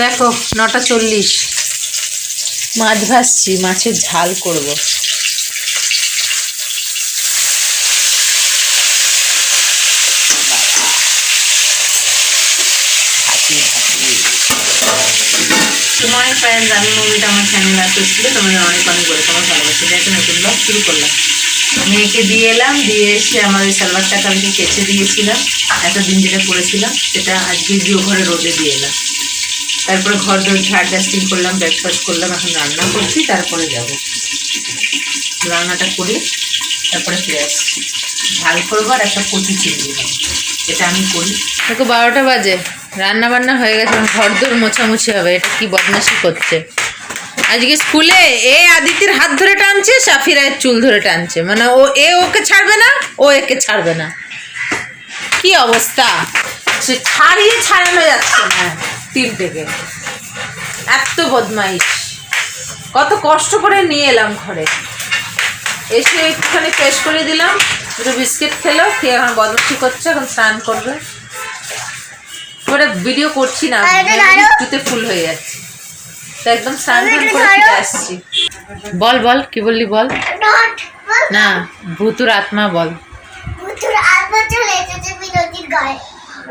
দেখো নটা চল্লিশ। মাছ ভাজছি মাছের ঝাল করব। সময় ফ্রেন্ডস আমি মুভিটা আমার চ্যানেল আসতে ছিল তোমাদের অনেক অনেক বলে তোমার ভালোবাসে। দেখে নতুন ব্লগ শুরু করলাম। মেয়েকে দিয়ে এলাম দিয়ে এসে আমার ওই সালোয়ারটাকে আমি কেচে দিয়েছিলাম। এতদিন যেটা করেছিলাম সেটা আজকে গিয়ে ঘরে রোদে দিয়ে এলাম। তারপরে ঘর দর ঝাড় ডাস্টিং করলাম ব্রেকফাস্ট করলাম এখন রান্না করছি তারপরে যাব। রান্নাটা করে তারপরে ফিরে আসছি। ঝাল করব আর একটা কচি চিংড়ি এটা আমি করি। দেখো বারোটা বাজে। রান্না বান্না হয়ে গেছে ঘর দোর মোছামুছি হবে এটা কি বদমাশি করছে। আজকে স্কুলে এ আদিতির হাত ধরে টানছে সাফিরায়ের চুল ধরে টানছে। মানে ও এ ওকে ছাড়বে না ও একে ছাড়বে না। কি অবস্থা? সে ছাড়িয়ে ছাড়ানো যাচ্ছে না। তিনটেকে এত বদমাইশ। কত কষ্ট করে নিয়ে এলাম ঘরে। এসে একটুখানি ফ্রেশ করে দিলাম দুটো বিস্কিট খেলো খেয়ে এখন বদমাশি করছে এখন স্নান করবে। এবারে ভিডিও করছি না একটুতে ফুল হয়ে যাচ্ছে। তো একদম স্নান টান করে ফিরে আসছি। বল বল কি বললি বল? না ভূতুর আত্মা বল।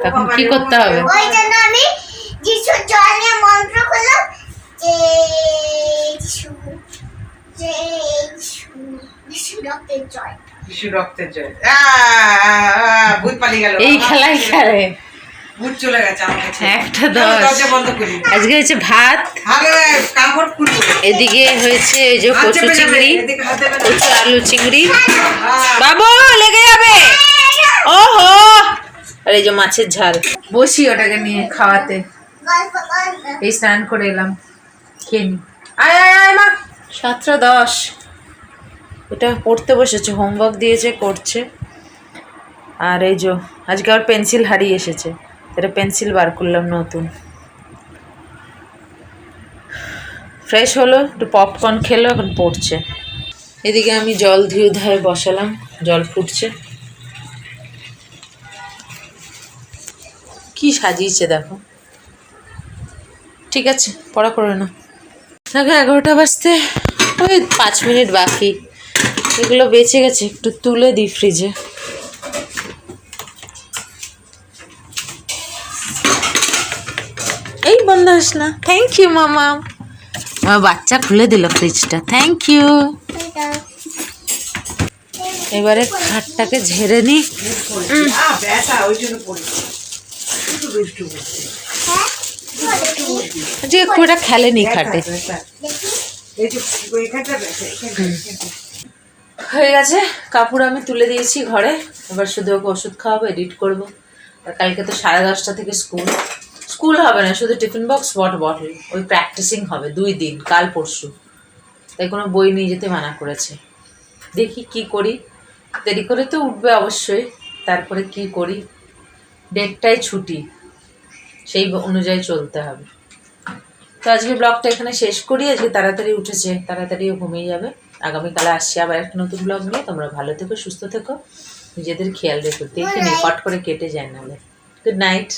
তখন কি করতে হবে? ওই জন্য আমি যিশুর জল নিয়ে মন্ত্র করলাম যে যিশু যে যিশু রক্তের জয়। শিশু রক্তের জয়। আ, আ, আ, ভূত পালিয়ে গেল। এই খেলাই খেলে। ভূত চলে গেছে আমার কাছে একটা দশ। বন্ধ করি। আজকে হয়েছে ভাত। কাপড় খুলবো এদিকে হয়েছে এই যে কচু চিংড়ি। কচু আলু চিংড়ি। বাবু লেগে যাবে। ওহো। আর এই যে মাছের ঝাল। বসি ওটাকে নিয়ে খাওয়াতে। এই স্নান করে এলাম। খেয়ে আয় আয় আয়, মা। সাতটা দশ। এটা পড়তে বসেছে হোমওয়ার্ক দিয়েছে, করছে। আর এই যে, আজকে আবার পেন্সিল হারিয়ে এসেছে। এটা পেন্সিল বার করলাম নতুন। ফ্রেশ হলো, একটু পপকর্ন খেলো, এখন পড়ছে। এদিকে আমি জল ধুয়ে ধারে বসালাম, জল ফুটছে। কি সাজিয়েছে দেখো। ঠিক আছে পড়া করে না। দেখো এগারোটা বাজতে ওই পাঁচ মিনিট বাকি। এগুলো বেঁচে গেছে একটু তুলে দিই ফ্রিজে এই বন্ধ আস না। থ্যাংক ইউ মামা। আমার বাচ্চা খুলে দিল ফ্রিজটা থ্যাংক ইউ এবারে খাটটাকে ঝেড়ে নিই যে খুব একটা খেলেনি খাটে। হয়ে গেছে, কাপড় আমি তুলে দিয়েছি ঘরে। এবার শুধু ওকে ওষুধ খাওয়াবো এডিট করব। আর কালকে তো সাড়ে দশটা থেকে স্কুল স্কুল হবে না, শুধু টিফিন বক্স ওয়াটার বটল ওই প্র্যাকটিসিং হবে দুই দিন, কাল পরশু। তাই কোনো বই নিয়ে যেতে মানা করেছে। দেখি কি করি। দেরি করে তো উঠবে অবশ্যই, তারপরে কি করি। ডেটটাই ছুটি। সেই অনুযায়ী চলতে হবে। তো আজকে ব্লগটা এখানে শেষ করি। আজকে তাড়াতাড়ি উঠেছে তাড়াতাড়িও ঘুমিয়ে যাবে। আগামীকালে আসছি আবার একটা নতুন ব্লগ নিয়ে। তোমরা ভালো থেকো, সুস্থ থেকো। নিজেদের খেয়াল রেখো। দেখে নিয়ে পট করে কেটে যায় নাহলে। Good night.